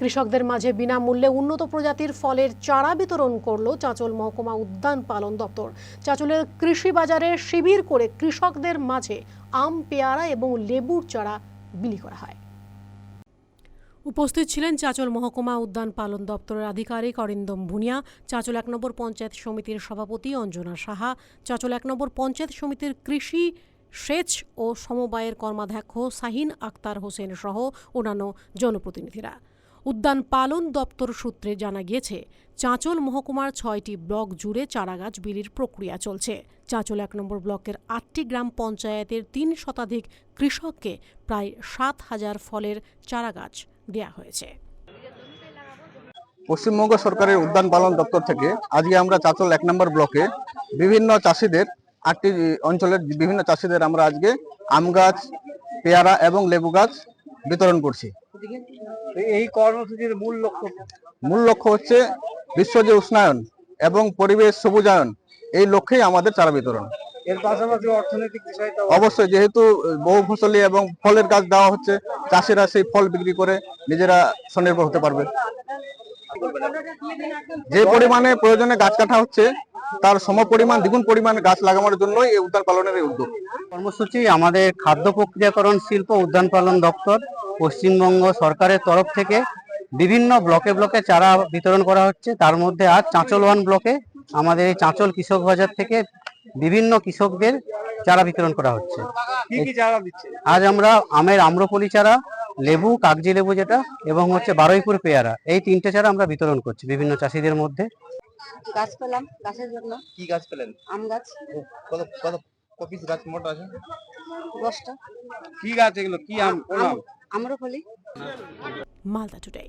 কৃষকদের মাঝে বিনামূল্যে উন্নত প্রজাতির ফলের চারা বিতরণ করল চাঁচল মহকুমা উদ্যান পালন দপ্তর। চাঁচলের কৃষি বাজারে শিবির করে কৃষকদের মাঝে আম, পেয়ারা এবং লেবুর চারা বিলি করা হয়। উপস্থিত ছিলেন চাঁচল মহকুমা উদ্যান পালন দপ্তরের আধিকারিক অরিন্দম ভুনিয়া, চাঁচল এক নম্বর পঞ্চায়েত সমিতির সভাপতি অঞ্জনা সাহা, চাঁচল এক নম্বর পঞ্চায়েত সমিতির কৃষি সেচ ও সমবায়ের কর্মাধ্যক্ষ শাহিন আক্তার হোসেন সহ অন্যান্য জনপ্রতিনিধিরা। উদ্যান পালন দপ্তর সূত্রে জানা গিয়েছে, চাঁচল মহকুমার ছয়টি ব্লক জুড়ে চারাগাছ বিলির প্রক্রিয়া চলছে। চাঁচল এক নম্বর ব্লকের আটটি গ্রাম পঞ্চায়েতের তিন শতাধিক কৃষককে প্রায় সাত হাজার ফলের চারাগাছ দেয়া হয়েছে। পশ্চিমবঙ্গ সরকারের উদ্যান পালন দপ্তর থেকে আজকে আমরা চাঁচল এক নম্বর ব্লকে বিভিন্ন চাষিদের, আটটি অঞ্চলের বিভিন্ন চাষিদের আমরা আজকে আম গাছ, পেয়ারা এবং লেবু গাছ বিতরণ করছি। এই কর্মসূচির মূল লক্ষ্য মূল লক্ষ্য হচ্ছে বিশ্ব যে উষ্ণায়ন এবং পরিবেশ সবুজায়ন এই লক্ষ্যেই আমাদের চারা বিতরণ। এর পাশাপাশি অর্থনৈতিক বিষয়টা অবশ্যই যেহেতু বহু ফসলি এবং ফলের গাছ দেওয়া হচ্ছে চাষিরা সেই ফল বিক্রি করে নিজেরা স্বনির্ভর হতে পারবে। যে পরিমাণে প্রয়োজনে গাছ কাটা হচ্ছে তার সম পরিমাণ দ্বিগুণ পরিমাণে গাছ লাগানোর জন্যই এই উদ্যান পালনের এই উদ্যোগ। কর্মসূচি আমাদের খাদ্য প্রক্রিয়াকরণ শিল্প উদ্যান পালন দপ্তর পশ্চিমবঙ্গ সরকারের তরফ থেকে বিভিন্ন ব্লকে ব্লকে চারা বিতরণ করা হচ্ছে। তার মধ্যে আজ চাঁচল ওয়ান ব্লকে আমাদের এই চাঁচল কৃষক বাজার থেকে বিভিন্ন কৃষকদের চারা বিতরণ করা হচ্ছে। কি কি চারা দিচ্ছে? আজ আমরা আমের আম্রপলি চারা লেবু কাগজি লেবু যেটা এবং হচ্ছে বারুইপুর পেয়ারা এই তিনটে চারা আমরা বিতরণ করছি বিভিন্ন চাষিদের মধ্যে। গাছ পেলাম গাছের জন্য। কি গাছ পেলেন? আম গাছ। কত কত কপিস গাছ মোট আছে? দশটা। কি গাছ এগুলো? কি আম? কোন আম? আমরা ফলি মালদা টুডে।